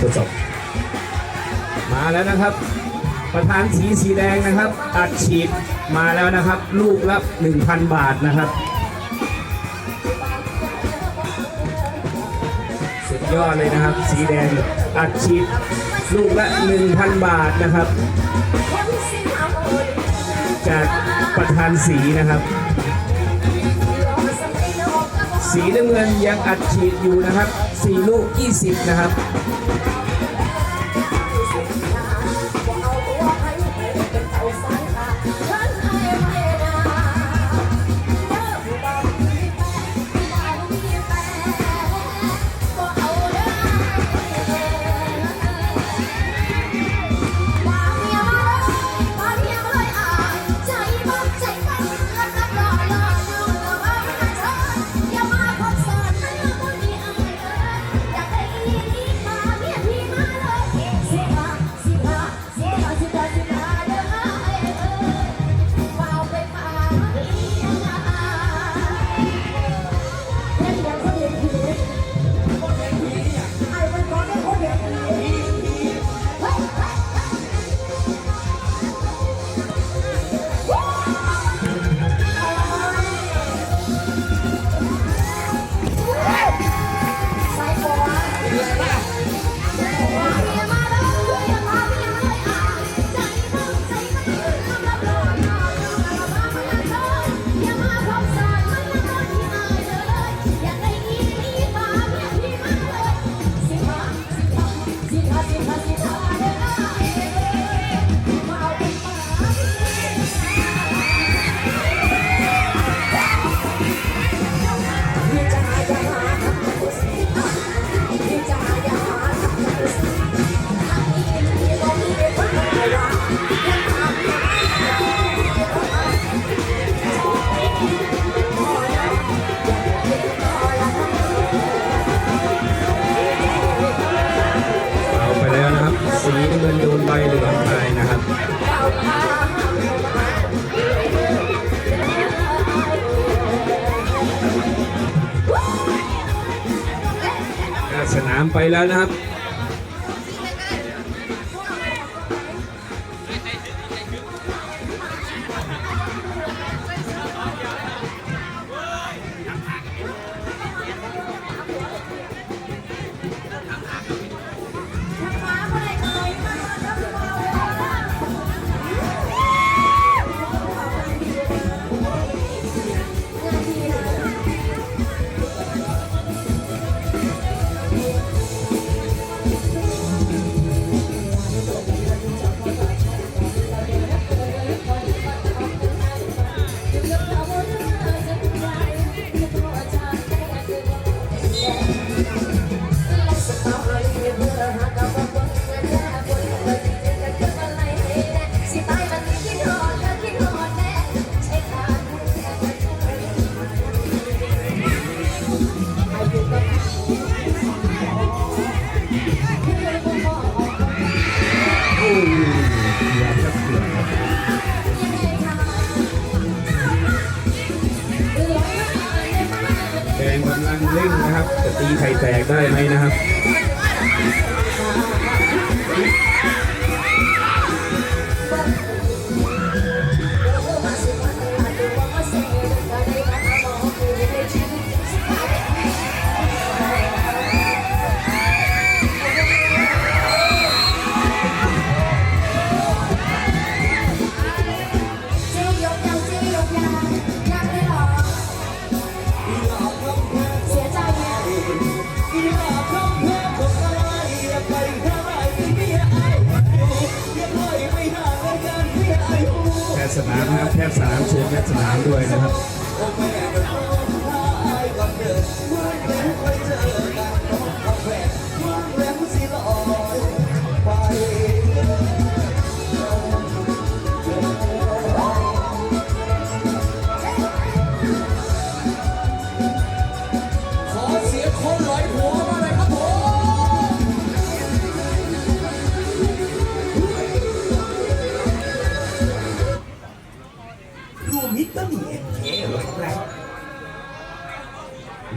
ทดสอบมาแล้วนะครับ ประธานสีสีแดงนะครับอัดฉีดมาแล้วนะครับ ลูกละ1,000 บาทนะครับ สุดยอดเลยนะครับ สีแดงอัดฉีดลูกละ 1,000 บาทนะครับ จากประธานสีนะครับสีน้ำเงินยังอัดฉีดอยู่นะครับ 4 ลูก 20 นะครับ แล้วนะครับ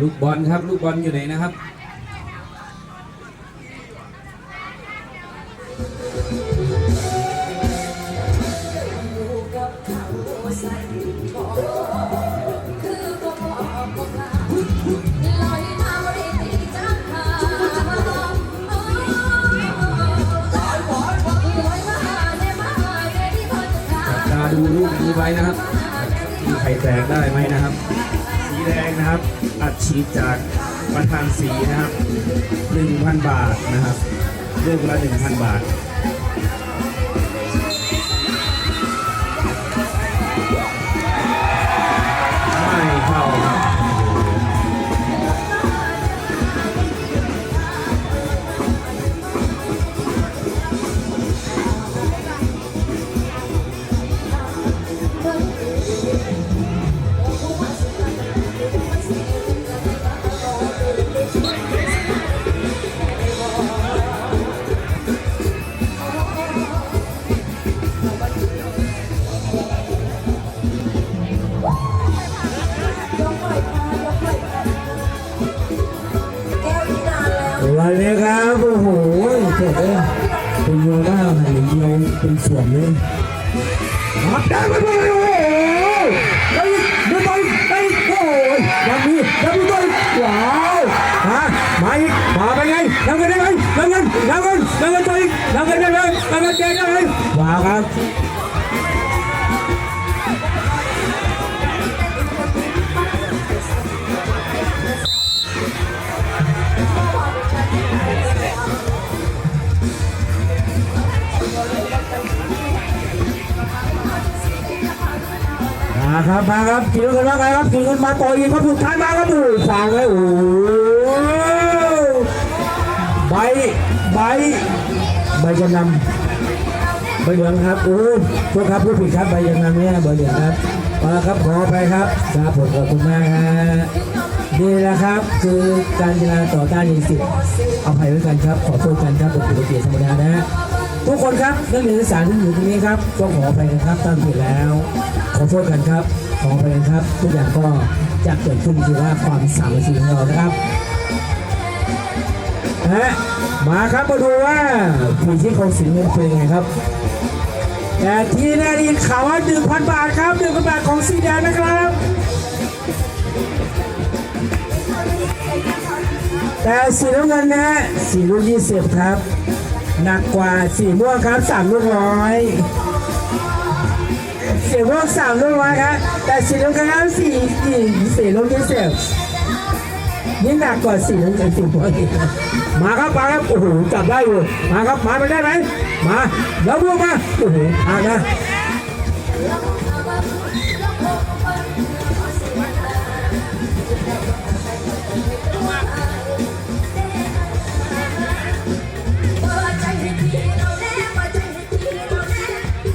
ลูกบอลครับ ลูกบอลอยู่ไหนนะครับ ประธานสีนะครับ1,000บาทนะครับลูกละ1,000บาทไม่เข้า รับอะไรเนี่ยครับโอ้โหเจ็บเลยเป็นโยด้าหันโยงเป็นส่วนเลยมาได้ไปเลยโอ้โหไอ้ดูไปไอ้โอ้ยยังมียังมีด้วยว้าวฮะมาอีกมาไปไงยังไงได้ไหมยังไงยังไงยังไงตัวอีกยังไงได้ไหมยังไงได้ไหมว้าวครับ มาครับมาครับกินกันว่าไงครับกินกันมาต่ออีกครับสุดท้ายมาครับโอ้ฟังเลยโอ้ใบใบใบจะนำใบเหลืองครับโอ้ยพวกครับผู้ผิดครับใบจะนำเนี่ยใบเหลืองครับเอาครับขอไปครับครับผมขอบคุณมากฮะนี่แหละครับคือการจราต่อต้านยาเสพติดเอาภัยไว้กันครับ ขอโทษกันครับเป็นปกติธรรมดานะฮะทุกคนครับเรื่องเอกสารที่อยู่ตรงนี้ครับก็ขออภัยกันครับตามผิดแล้ว ขอโทษกันครับขออภัยกันครับ ทุกอย่างก็จะเกิดขึ้นคือว่าความสามัคคีของเรานะครับฮะมาครับมาดูว่าผีที่เขาสิงห์เป็นยังไงครับ แต่ที่แน่ดีข่าวว่า1,000บาทครับ1,000บาทของสีแดงนะครับ แต่สีน้ำเงินนะสีลูกยี่สิบครับ หนักกว่าสีม่วงครับสามลูกร้อย สียงพวกสามลูกร้อยครับแต่สีน้ำเงินครับสี่สี่สี่ลูกยี่สิบนี่หนักกว่าสีน้ำเงินสีม่วงอีมาครับมาครับโอ้โหจับได้อยู่มาครับมาไปได้ไหมมาแล้วพวกมาโอ้โหอ่านะ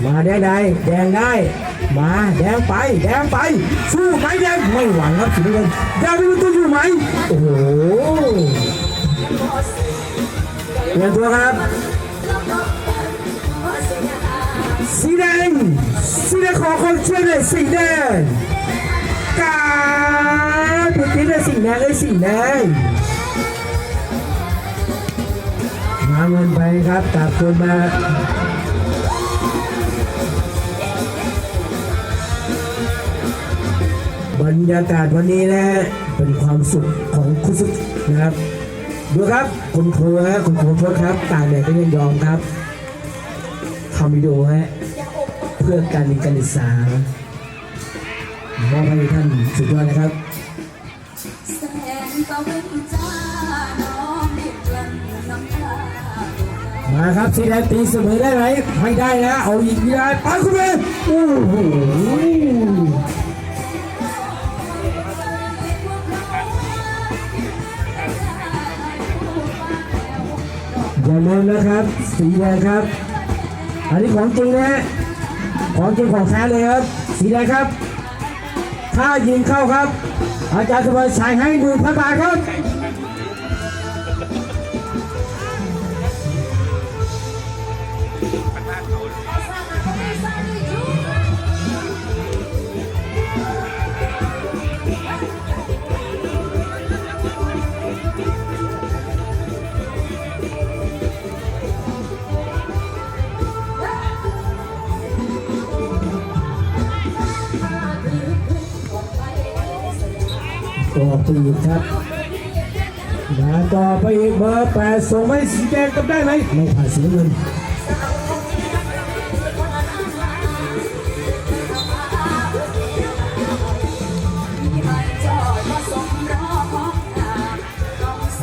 มาแดงได้แดงได้ มาแดงไปแดงไป สู้ไหมแดงไม่หวังครับสีน้ำเงินแดงไม่รู้ตัวอยู่ไหมโอ้โหเปลี่ยนตัวครับสีแดงสีแดงขอคนช่วยหน่อยสีแดงกาดูที่เลยสีแดงเลยสีแดงมาเงินไปครับกลับคืนมา บรรยากาศวันนี้นะเป็นความสุขของคุณสุขนะครับดูครับคุณครูฮะคุณครูโทษครับตาแดดก็ยังยอมครับทำวิดีโอฮะเพื่อการเรียนการศึกษามอบให้ท่านสุดยอดนะครับแสนตะวันจ้าน้องเด็กลันน้ำตามาครับสีแดงตีเสมอได้ไหมไม่ได้นะเอาอีกไม่ได้ไปคุณเบโอ้โห อย่าลืมนะครับ สีแดงครับ อันนี้ของจริงนะฮะของจริงของแท้เลยครับ สีแดงครับ ถ้ายิงเข้าครับ อาจารย์สมบัติใส่ให้หนึ่งพันบาทครับ ต่อไปอีกครับมาต่อไปอีกเบอร์แปดส่งให้สีแดงกับได้ไหมไม่ผ่านสีน้ำเงิน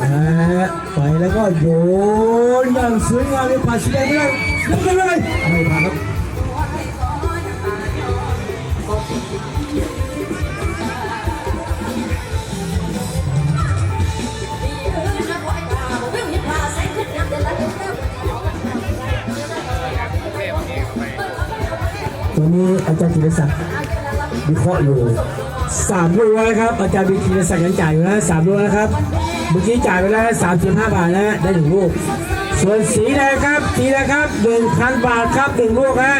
นะฮะไปแล้วก็โยนอย่างสวยงามเลยผ่านสีแดงไม่ได้ยังไม่ได้ไม่ผ่านครับ นี้อาจารย์จิรศักดิ์วิเคราะห์อยู่สามลูกแล้วนะครับ อาจารย์จิรศักดิ์ยังจ่ายอยู่นะสามลูกนะครับ เมื่อกี้จ่ายไปแล้วสามสิบห้าบาทนะได้หนึ่งลูก ส่วนสีแดงครับสีแดงครับหนึ่งพันบาทครับหนึ่งลูกฮะ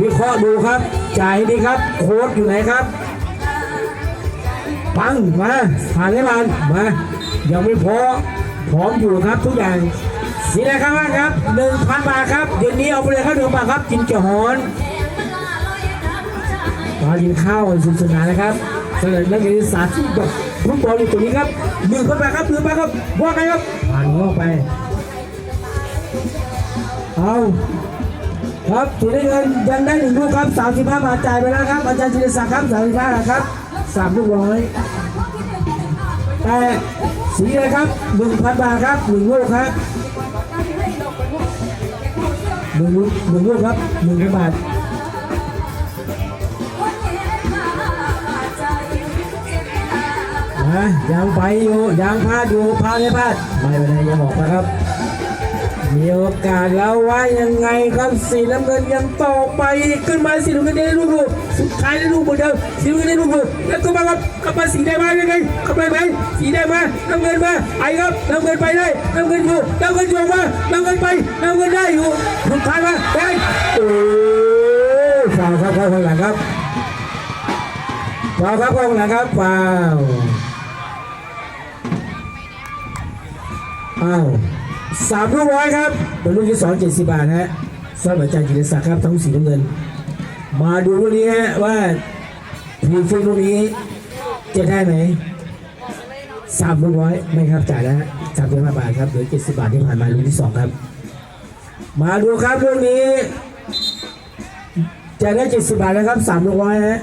วิเคราะห์ดูครับ จ่ายให้ดีครับ โค้ดอยู่ไหนครับปังมาผ่านให้มันมายังไม่พอพร้อมอยู่ครับทุกอย่างสีแดงครับครับหนึ่งพันบาทครับเดี๋ยวนี้เอาไปเลยครับหนึ่งบาทครับกินเกี๊ยวหอน มากินข้าวสนุกสนานนะครับสำหรับนักเรียนศาสตร์ที่แบบฟุตบอลอยู่ตรงนี้ครับหนึ่งเข้าไปครับหนึ่งไปครับว่าไงครับผ่านเข้าไปเอาครับถือได้เงินยังได้หนึ่งลูกครับสามสิบห้าบาทจ่ายไปแล้วครับอาจารย์จิรศักดิ์ครับสามสิบห้าครับสามลูกร้อยแต่สีอะไรครับหนึ่งพันบาทครับหนึ่งลูกครับหนึ่งลูกหนึ่งลูกครับหนึ่งพันบาท นะยังไปอยู่ยังพลาดอยู่พลาดไม่พลาดไม่เป็นไรยังบอกนะครับ มีโอกาสแล้วว่ายังไงครับสีน้ำเงินยังต่อไปขึ้นมาสีน้ำเงินได้ลูกลูกสุดท้ายได้ลูกเหมือนเดิมสีน้ำเงินได้ลูกลูกแล้วก็มาครับกลับมาสีแดงมายังไงเข้าไปไหมสีแดงมาน้ำเงินมาไอ้ครับน้ำเงินไปได้น้ำเงินอยู่น้ำเงินอยู่มาน้ำเงินไปน้ำเงินได้อยู่สุดท้ายมาแดงโอ้ฟาวครับเข้าข้างหลังครับฟาวครับเข้าข้างหลังครับฟาว อ้าวสามลูกร้อยครับเป็นลูกที่สองเจ็ดสิบบาทฮะสำหรับอาจารย์กิติศักดิ์ครับทั้งสีน้ำเงิน มาดูลูกนี้ฮะว่าทีมฟิกลูกนี้จะได้ไหมสามลูกร้อยไม่ครับจ่ายแล้วสามสิบห้าบาทครับเหลือเจ็ดสิบบาทที่ผ่านมาลูกที่สองครับ มาดูครับลูกนี้จะได้เจ็ดสิบบาทนะครับสามลูกร้อยฮะ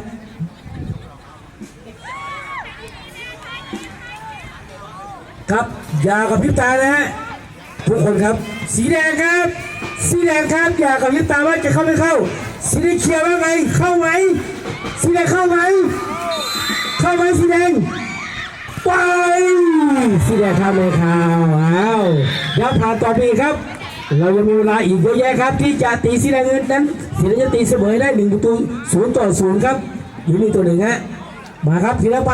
ครับ อย่ากับพริบตานะฮะทุกคนครับ สีแดงครับ สีแดงครับอย่ากับพริบตาว่าจะเข้าไม่เข้า สีแดงเคลียร์ว่าไงเข้าไหมสีแดงเข้าไหมเข้าไหมสีแดงไปสีแดงเข้าเลยครับว้าวเดี๋ยวผ่านต่อไปครับ เรายังมีเวลาอีกเยอะแยะครับ ที่จะตีสีแดงเงินนั้นสีแดงจะตีเสมอได้หนึ่งประตูศูนย์ต่อศูนย์ครับหรือมีตัวหนึ่งฮะมาครับสีแดงไป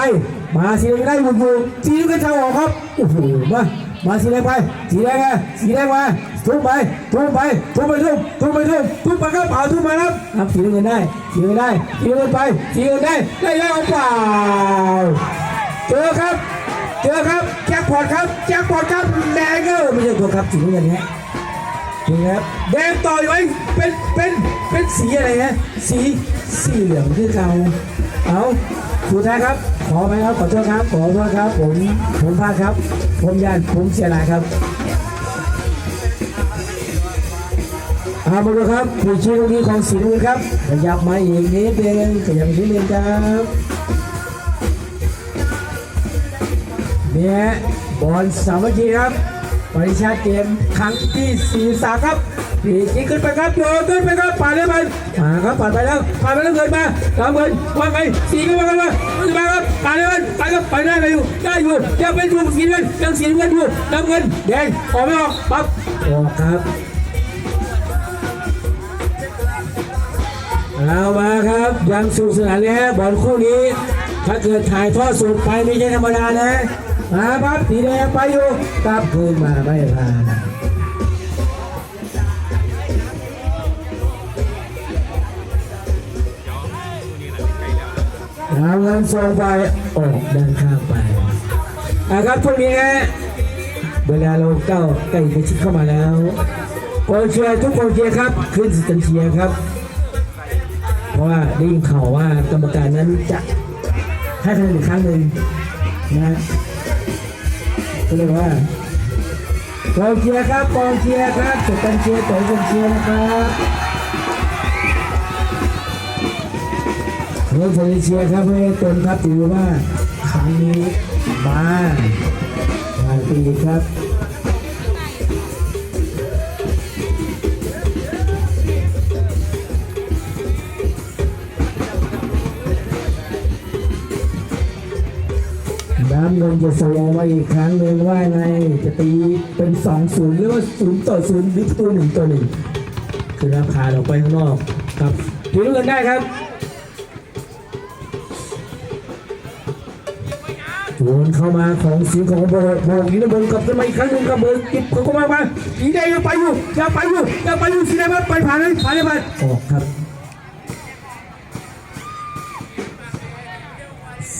มาสีแดงได้บุกบุกสีแดงก็เข้าออกครับโอ้โหมามาสีแดงไปสีแดงมาสีแดงมาทุบไปทุบไปทุบไปทุบทุบไปทุบทุบไปครับเอาทุบมาครับครับสีเงินได้สีเงินได้สีเงินไปสีเงินได้ได้แล้วเปล่าเจอครับเจอครับแจ็คพอตครับแจ็คพอตครับแดงเกอร์ไม่ใช่ตัวครับสีเงินฮะนี่ครับแดงต่อยไว้เป็นเป็นเป็นสีอะไรฮะสีสีเหลืองคือเก่าเอา สุดท้ายครับ ขอไหมครับขอโทษครับขอโทษครับ ผมผมพลาดครับ ผมยันผมเสียหลายครับเอามาดูครับผู้ชี้ตรงนี้ของสีน้ำเงินครับขยับมาอีกนิดเดียวขยับอีนิดเดียวครับเนี่ยบอลสามัคคีครับปริชาเกมครั้งที่สี่สามครับ ปีกขึ้นไปครับโยนขึ้นไปครับผ่านเลยมันมาครับผ่านไปแล้วผ่านไปแล้วเงินมาน้ำเงินว่าไงสีก็ว่ากันว่ามาครับผ่านเลยมันไปครับไปได้อยู่ได้อยู่ยังเป็นถูกสีเงินยังสีเงินอยู่น้ำเงินแดงออกไม่ออกปั๊บออกครับเอามาครับยังสนุกสนานเลยฮะบอลคู่นี้ ถ้าเกิดถ่ายทอดสดไปไม่ใช่ธรรมดานะมาปั๊บสีแดงไปอยู่กลับคืนมาไม่ผ่าน เอาเงินส่งไปออกด้านข้างไปนะครับช่วงนี้ฮะเวลาเราเก้าใกล้จะชิดเข้ามาแล้วโอเชียร์ทุกคนเชียร์ครับ ขึ้นสแตนเชียร์ครับ เพราะว่าได้ยินข่าวว่ากรรมการนั้นจะให้คะแนนอีกครั้งหนึ่งนะก็เลยกว่ากองเชียร์ครับกองเชียร์ครับสแตนเชียร์ต่อสแตนเชียร์นะครับ รื่องโซลิเชียครับเพื่อนตนครับถือว่าครั้งนี้มามาปีครับน้ำเงินจะส่งมาอีกครั้งหนึ่งว่าไงจะตีเป็นสองศูนย์หรือว่าศูนย์ต่อศูนย์หรือประตูหนึ่งต่อหนึ่งคือราคาออกไปข้างนอกครับถือเงินได้ครับ วนเข้ามาของเสียงของโบกโบกยิงระเบิดกลับขึ้นมาอีกครั้งหนึ่งกับเบิร์กิบเขาก็มามาสีแดงยังไปอยู่ยังไปอยู่ยังไปอยู่สีแดงมาไปผ่านเลยผ่านเลยผ่านออกครับ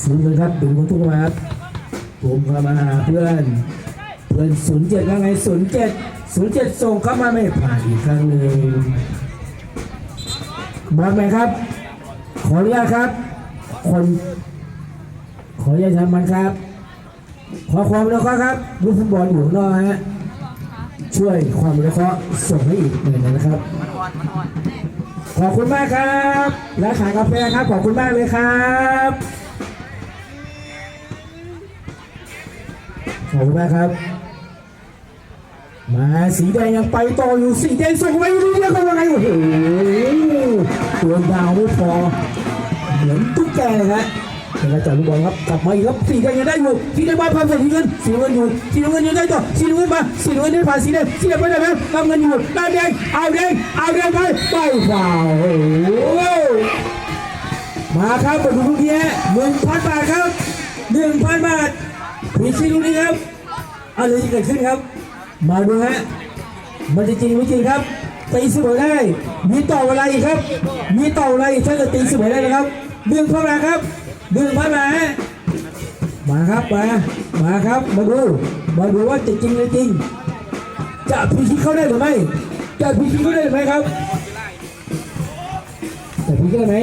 สูงเลยครับดึงของทุกมาครับผมเข้ามาหาเพื่อนเพื่อนศูนย์เจ็ดว่าไงศูนย์เจ็ดศูนย์เจ็ดส่งเข้ามาไม่ผ่านอีกครั้งหนึ่งบอลไหมครับ ขออนุญาตครับ คน ขออนุญาตมันครับ ขอความรู้เคราะห์ครับลูกฟุตบอลอยู่นอกฮะช่วยความรู้เคราะห์ส่งให้อีกหน่อยนะครับขอบคุณมากครับและขายกาแฟครับขอบคุณมากเลยครับขอบคุณมากครับ มาสีแดงยังไปต่ออยู่สีแดงส่งไปเรื่อยๆก็ว่าไงโอ้โหตัวดาวไม่พอเหมือนตุ๊กแกเลยฮะ เป็นกระจายลูกบอลครับกลับมาอีกครับสีแดงยังได้อยู่สีแดงมาพร้อมใส่สีเงินสีเงินอยู่สีเงินยังได้ต่อสีเงินมาสีเงินได้ผ่านสีแดงสีแดงไปได้ไหมน้ำเงินอยู่น้แดงเอาแดงเอาแดงไปไปฝ่าวมาครับมาดูลูกนี้หนึ่งพันบาทครับหนึ่งพันบาทผีชีลูกนี้ครับอะไรที่เกิดขึ้นครับ มาดูฮะมันจะจริงไม่จริงครับตีเสมอได้ มีต่อเวลาอีกครับ มีต่อเวลาอีกถ้าเกิดตีเสมอได้นะครับดึงเข้ามาครับ ดึงเข้ามามาครับมามาครับ มาดู มาดูว่าจะจริงหรือจริง จะพิชิตเข้าได้หรือไม่ จะพิชิตเข้าได้หรือไม่ครับ จะพิชิตได้ไหม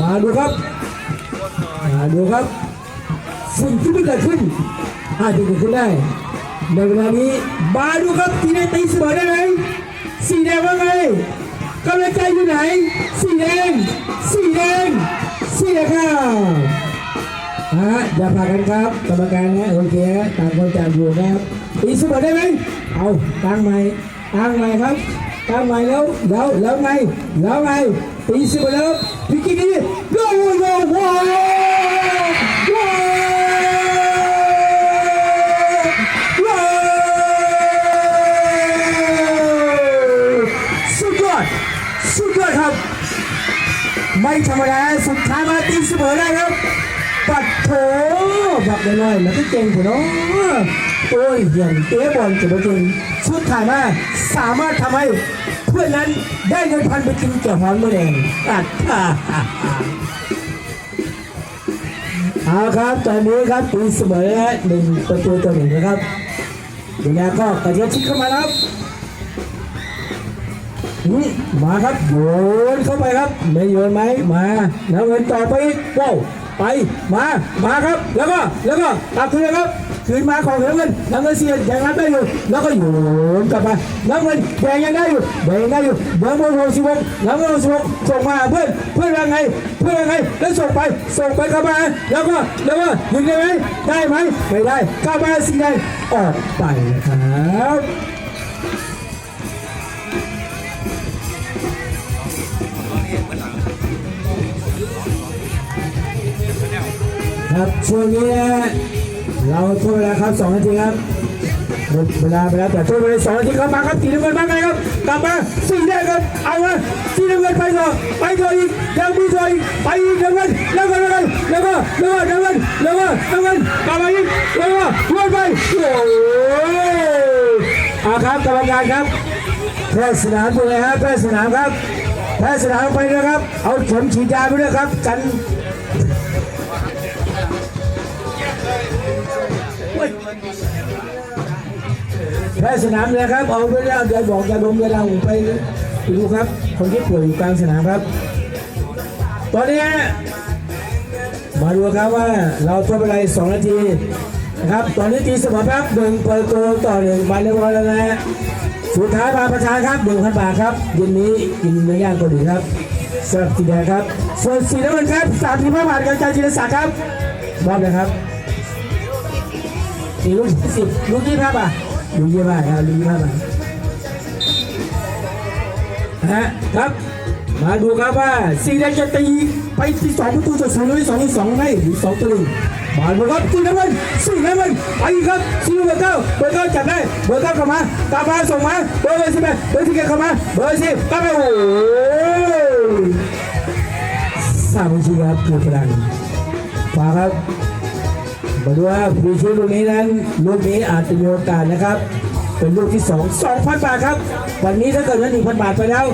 มาดูครับ มาดูครับ สิ่งที่ไม่เกิดขึ้นอาจจะเกิดขึ้นได้ ในเวลานี้ มาดูครับสีแดงตีเสมอได้ไหม สีแดงว่าไงกำลังใจอยู่ไหน สีแดง สีแดง สีแดงครับฮะอย่าพากันครับกรรมการนะโอเคต่างคนต่างอยู่นะครับตีเสมอได้ไหมเอาตั้งใหม่ตั้งใหม่ครับตั้งใหม่แล้วแล้วแล้วไงแล้วไงตีเสมอแล้วพิกินี่โยโยโว้โย่ว้าวสุดยอดสุดยอดครับ ไม่ธรรมดาสุด เสมอได้ครับ ปัดโถแบบน้อยๆมันก็เก่งกว่าเนาะโอ้ยอย่างเตะบอลจะมาเก่งสุดท้ายมาสามารถทำให้เพื่อนนั้นได้เงินพันไปกินเกี่ยวหอนมือแดงอัดฮ่าเอาครับตอนนี้ครับตีเสมอแล้วหนึ่งประตูต่อหนึ่งนะครับเดี๋ยวนี้ก็กระเทียมชิดเข้ามาแล้วครับ มาครับโยนเข้าไปครับ ไม่โยนไหมมาแล้วเงินต่อไปว้าวไปมามาครับ แล้วก็แล้วก็ตัดคืนครับคืนมาของน้ำเงินน้ำเงินเสียยังรับได้อยู่แล้วก็โยนกลับมาน้ำเงินแดงยังได้อยู่แดงได้อยู่แดงบนหกสิบหกน้ำเงินหกสิบหกส่งมาเพื่อนเพื่อนยังไงเพื่อนยังไงแล้วส่งไปส่งไปกลับมาแล้วก็แล้วก็ยิงได้ไหมได้ไหมไม่ได้กลับมาสีแดงออกไปนะครับ ครับช่วงนี้นะเราทดเวลาครับสองนาทีครับหมดเวลาไปแล้วแต่ทดเวลาสองนาทีเข้ามาครับสีน้ำเงินมาไงครับกลับมาสีแดงครับเอามาสีน้ำเงินไปต่อไปต่ออีกยังมีต่ออีกไปอีกน้ำเงินแล้วก็แล้วก็แล้วก็แล้วก็น้ำเงินแล้วก็น้ำเงินกลับมาอีกแล้วก็วนไปโอ้ยอาครับกรรมการครับแพทย์สนามเป็นไงฮะแพทย์สนามครับแพทย์สนามไปนะครับ เอาเข็มฉีดยาไปด้วยครับกัน แพทย์สนามเลยครับ เอาไปแล้วเดี๋ยวบอกยาดมยาดองไปดูครับ คนที่ป่วยอยู่กลางสนามครับ ตอนนี้มาดูครับว่าเราทดเวลาอีกสองนาทีนะครับ ตอนนี้ตีเสมอครับหนึ่งเปิดโกต่อหนึ่งมาเรียบร้อยแล้วนะฮะสุดท้ายมาประชาครับหนึ่งพันบาทครับเย็นนี้กินเนื้อย่างเกาหลีครับสำหรับสีแดงครับ ส่วนสีน้ำเงินครับสามสิบห้าบาทกับใจจิรศักดิ์ครับมอบเลยครับสี่ลูกที่สิบลูกที่ห้าบาท ลูกที่ห้าบาทครับลูกที่ห้าบาทนะฮะครับ มาดูครับว่าสีแดงจะตีไปที่สองประตูจากศูนย์หรือสองที่สองไหมหรือสองตัวหนึ่งมาดูครับสีน้ำเงินสีน้ำเงินไปครับสีเบอร์เก้าเบอร์เก้าจับได้เบอร์เก้ากลับมากลับมาส่งมาเบอร์สิบแปดเบอร์ที่เก้าเข้ามาเบอร์สิบกลับมาโอ้สามนาทีครับเพื่อพลังขวาครับ มาดูว่าฟรีคิกลูกนี้นั้นลูกนี้อาจจะมีโอกาสนะครับ เป็นลูกที่ 2 2,000 บาทครับ วันนี้ถ้าเกิดว่า1,000 บาทไปแล้ว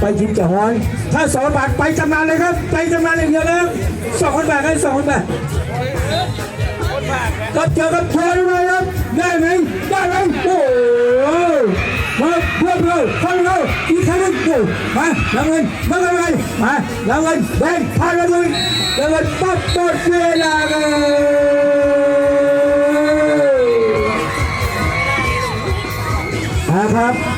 ไปทีมจ่ฮอน ถ้า 2 บาทไปจำนานเลยครับ ไปจำนานอย่างเดียวนะครับ2,000 บาทกัน2,000บาทก็เจอกับทัวร์ด้วยครับได้ไหมได้ไหมโอ้มาพื่อนเราคนเราอีกครั้งหนึ่งโอ้มาน้ำเงินน้ำเงินไปมาน้ำเงินแดงพาเราด้วยน้ำเงินปั๊บหมดเวลาเลย นะครับ